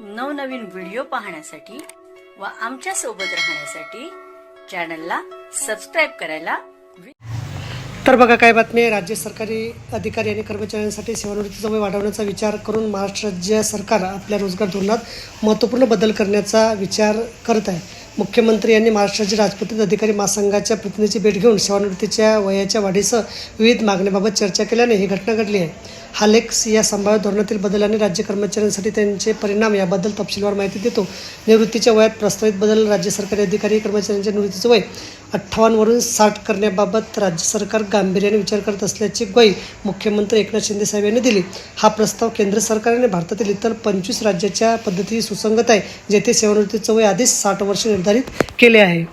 नवनवीन व्हिडिओ पाहण्यासाठी व आमच्यासोबत राहण्यासाठी चॅनलला सबस्क्राईब करायला तर बघा काय बातमी आहे. राज्य सरकारी अधिकारी आणि कर्मचाऱ्यांसाठी सेवानिवृत्तीचा वय वाढवण्याचा विचार करून महाराष्ट्र राज्य सरकार आपल्या रोजगार धोरणात महत्त्वपूर्ण बदल करण्याचा विचार करत आहे. मुख्यमंत्री यांनी महाराष्ट्र राज्य राजपत्रित अधिकारी महासंघाच्या प्रतिनिधीची भेट घेऊन सेवानिवृत्तीच्या वयाच्या वाढीसह विविध मागण्याबाबत चर्चा केल्याने ही घटना घडली आहे. हा लेख या संभाव्य धोरणातील बदल आणि राज्य कर्मचाऱ्यांसाठी त्यांचे परिणाम याबद्दल तपशीलवार माहिती देतो. निवृत्तीच्या वयात प्रस्तावित बदल राज्य सरकारी अधिकारी कर्मचाऱ्यांच्या निवृत्तीचं वय अठ्ठावन्नवरून साठ करण्याबाबत राज्य सरकार गांभीर्याने विचार करत असल्याची ग्वाही मुख्यमंत्री एकनाथ शिंदे साहेब यांनी दिली. हा प्रस्ताव केंद्र सरकारने भारतातील इतर पंचवीस राज्याच्या पद्धती सुसंगत आहे जेथे सेवानिवृत्तीचं वय आधीच साठ वर्ष निर्धारित केले आहे.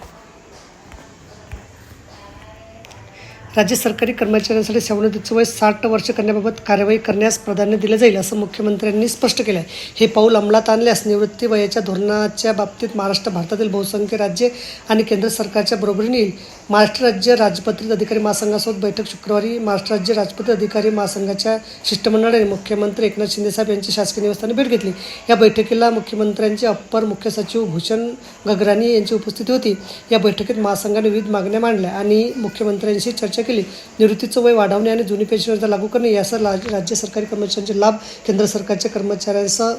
राज्य सरकारी कर्मचाऱ्यांसाठी सेवानिवृत्तीचं वय साठ वर्ष करण्याबाबत कार्यवाही करण्यास प्राधान्य दिले जाईल असं मुख्यमंत्र्यांनी स्पष्ट केलं आहे हे पाऊल अंमलात आणल्यास निवृत्ती वयाच्या धोरणाच्या बाबतीत महाराष्ट्र भारतातील बहुसंख्य राज्ये आणि केंद्र सरकारच्या बरोबरीने येईल. महाराष्ट्र राज्य राजपत्रित अधिकारी महासंघासोबत बैठक शुक्रवारी महाराष्ट्र राज्य राजपत्रित अधिकारी महासंघाच्या शिष्टमंडळाने मुख्यमंत्री एकनाथ शिंदेसाहेब यांची शासकीय निवासस्थानी भेट घेतली. या बैठकीला मुख्यमंत्र्यांचे अप्पर मुख्य सचिव भूषण गगरानी यांची उपस्थिती होती. या बैठकीत महासंघाने विविध मागण्या मांडल्या आणि मुख्यमंत्र्यांशी चर्चा केली. निवृत्तीचं वय वाढवणे आणि जुनी पेन्शन योजना लागू करणे यासह राज्य सरकारी कर्मचाऱ्यांचे लाभ केंद्र सरकारच्या कर्मचाऱ्यांसह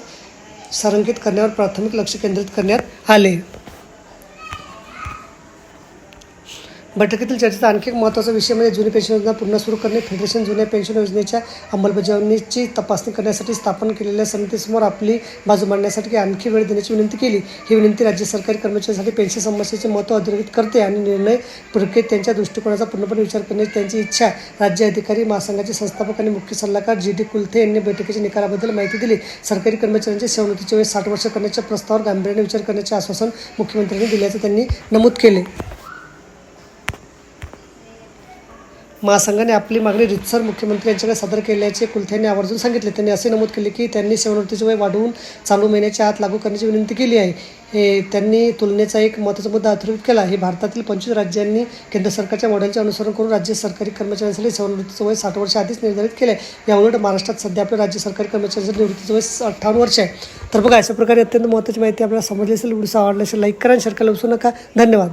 संरेखित करण्यावर प्राथमिक लक्ष केंद्रित करण्यात आले. बैठकीतील चर्चेचा आणखी एक महत्त्वाचा विषय म्हणजे जुनी पेन्शन योजना पुन्हा सुरू करणे फेडरेशन जुन्या पेन्शन योजनेच्या अंमलबजावणीची तपासणी करण्यासाठी स्थापन केलेल्या समितीसमोर आपली बाजू मांडण्यासाठी आणखी वेळ देण्याची विनंती केली. ही विनंती राज्य सरकारी कर्मचाऱ्यांसाठी पेन्शन समस्येचे महत्त्व अधोरेखित करते आणि निर्णय प्रक्रियेत त्यांच्या दृष्टिकोनाचा पूर्णपणे विचार करण्याची त्यांची इच्छा राज्य अधिकारी महासंघाचे संस्थापक आणि मुख्य सल्लागार जी डी कुलथे यांनी बैठकीच्या निकालाबद्दल माहिती दिली. सरकारी कर्मचाऱ्यांच्या सेवानिवृत्तीचे वय साठ वर्ष करण्याच्या प्रस्तावावर गांभीर्याने विचार करण्याचे आश्वासन मुख्यमंत्र्यांनी दिल्याचे त्यांनी नमूद केले. महासंघाने आपली मागणी रितसर मुख्यमंत्री यांच्याकडे सादर केल्याचे कुलथे यांनी आवर्जून सांगितले. त्यांनी असे नमूद केले की त्यांनी सेवानिवृत्तीचे वय वाढवून चालू महिन्याच्या आत लागू करण्याची विनंती केली आहे. हे त्यांनी तुलनेचा एक महत्त्वाचा मुद्दा अधोरेखित केला. हे भारतातील पंचवीस राज्यांनी केंद्र सरकारच्या मॉडेलचे अनुसरण करून राज्य सरकारी कर्मचाऱ्यांसाठी सेवानिवृत्तीचं वय साठ वर्ष आधीच निर्धारित केले आहे याउलट महाराष्ट्रात सध्या आपल्या राज्य सरकारी कर्मचाऱ्यांसाठी निवृत्तीचं वय अठ्ठावन्न वर्ष आहे. तर बघा अशा प्रकारे अत्यंत महत्त्वाची माहिती आपल्याला समजली असेल व्हिडिओ आवडला असेल लाईक करा आणि शेअर करायला विसरू नका. धन्यवाद.